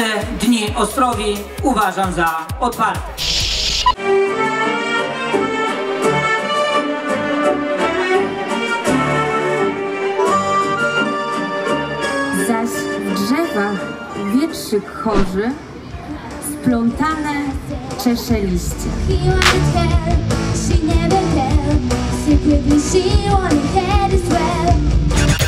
14 dni Ostrowi uważam za otwarte. Zaś w drzewach wietrzyk chorzy splątane czesze liście. She never she could be she wanted as well.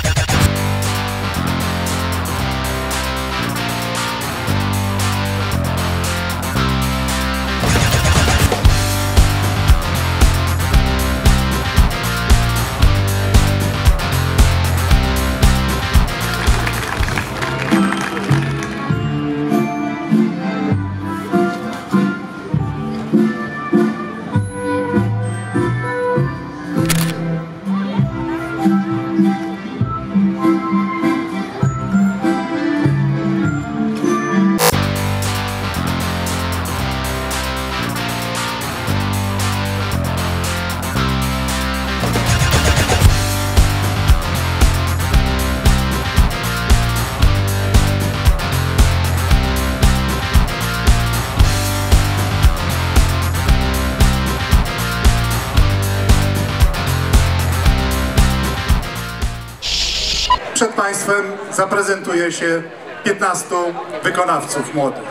przed Państwem zaprezentuje się 15 wykonawców młodych.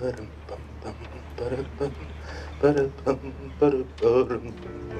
ba-dum-bum-bum, ba-dum-bum, ba-dum-bum, ba-dum-bum.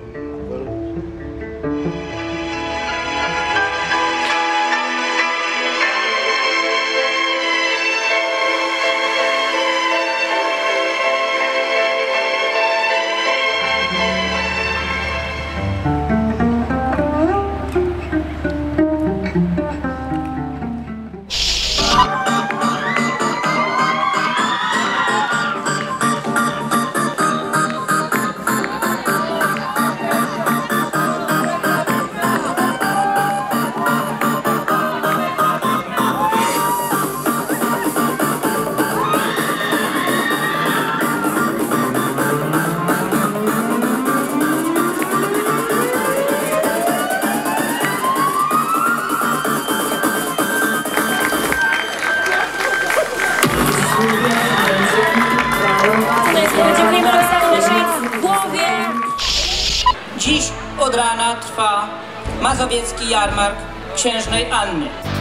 Mazowiecki Jarmark Księżnej Anny.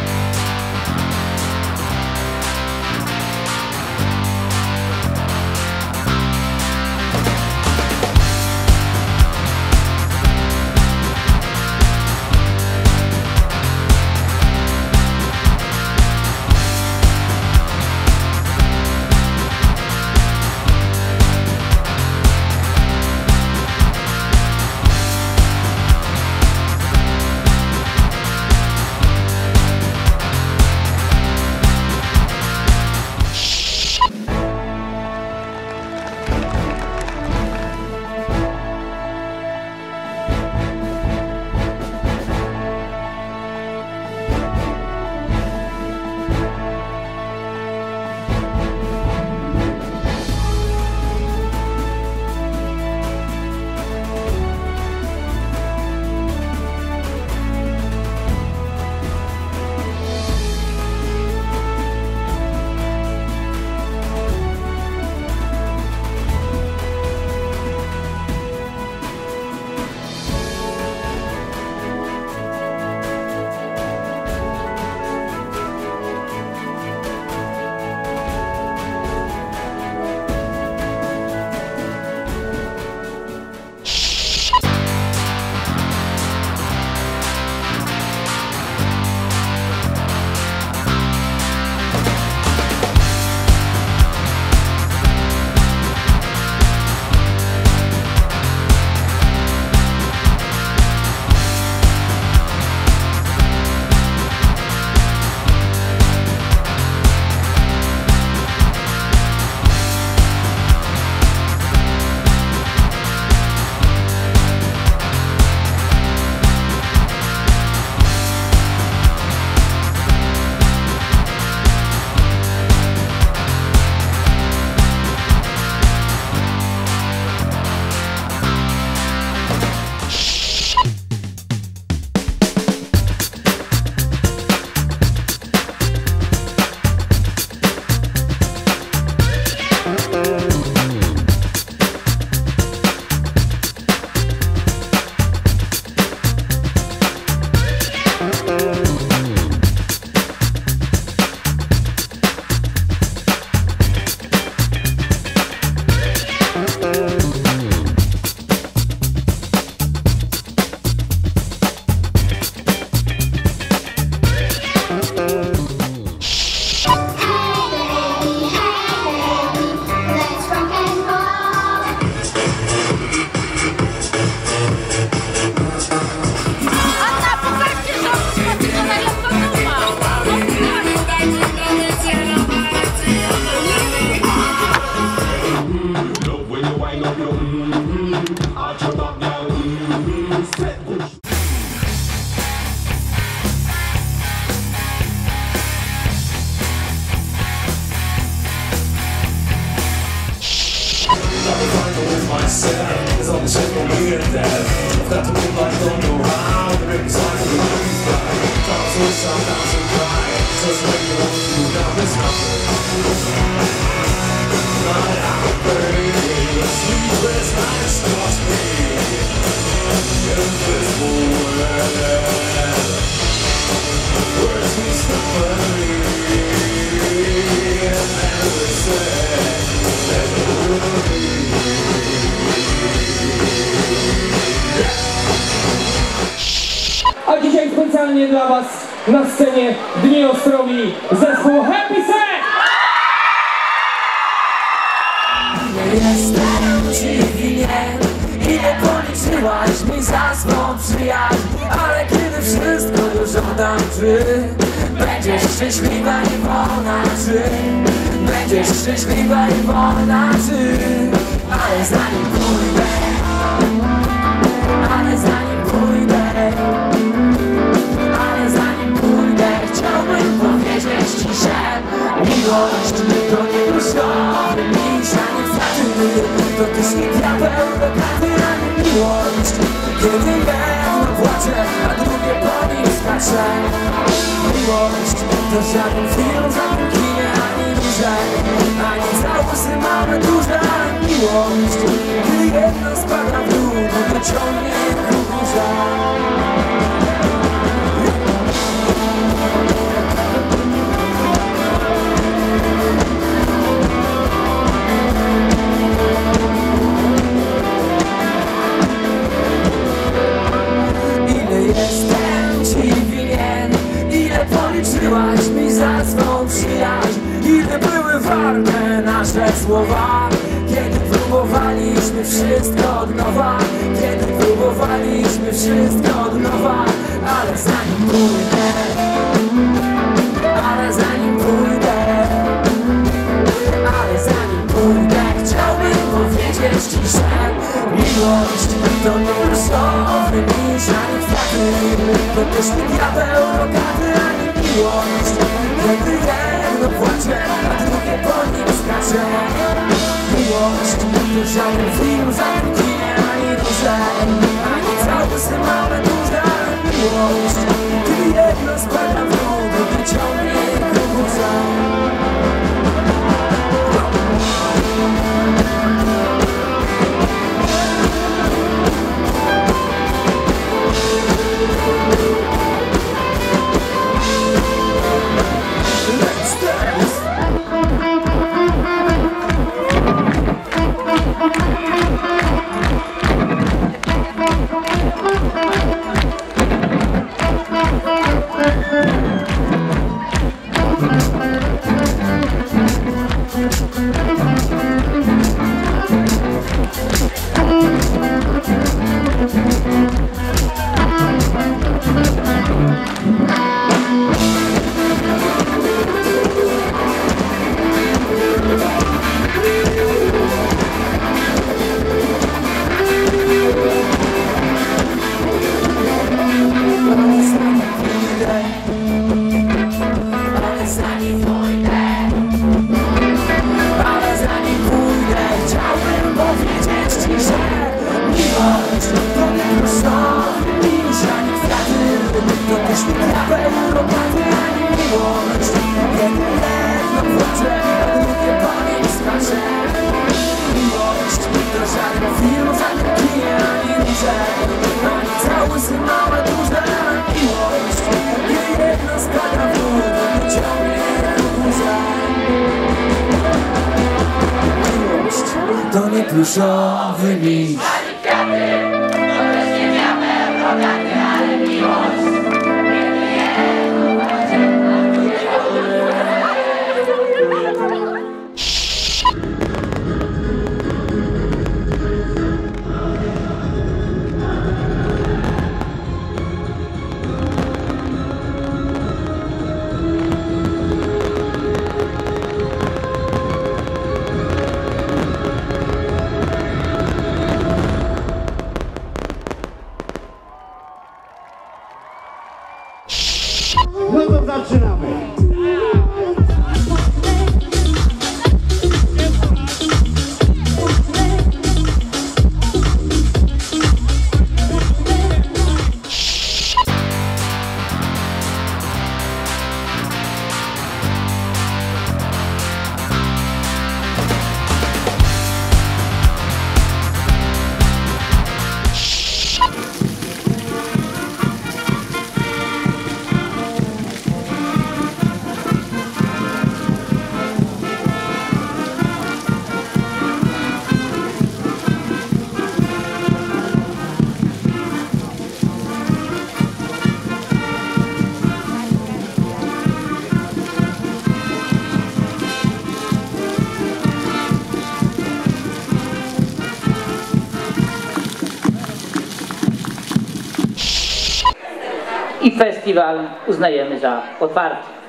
myself As long as you. don't hear that I've got to move like don't on the light bright of will sometimes when you want to, now there's nothing Not out, baby A dzisiaj specjalnie dla Was na scenie Dni Ostrowi zespół Happy Set! Policzyłaś mi za swą przyjaźń Ale kiedy wszystko już oddam Czy będziesz szczęśliwa i wolna Czy będziesz szczęśliwa i wolna Czy? Ale zanim pójdę Ale zanim pójdę ale zanim pójdę chciałbym powiedzieć ci, że Miłość to nie różowy miś, ani kwiaty To też nie diabeł do karty, ani miłość Kiedy jedno płacze, a drugie po nim skacze. Miłość to żaden film, żaden kinie, ani duże Ani całusy małe, duże, miłość Gdy jedno spada w dół, drugie ciągnie ku górze policzyłaś mi za swą przyjaźń. Ile były warte nasze słowa. Kiedy próbowaliśmy wszystko od nowa Kiedy próbowaliśmy wszystko od nowa Ale zanim pójdę Ale zanim pójdę ale zanim pójdę chciałbym powiedzieć ci, że Miłość to nie różowy miś, ani kwiaty To też nie diabeł rogaty, ani miłość Kiedy jedno płacze, a drugie po nim skacze Miłość to żaden film, żaden kinie, ani duże Ani całusy małe, duże Miłość, kiedy jedno spada w dół, drugie ciągnie górze to nie pluszowy miś i festiwal uznajemy za otwarty.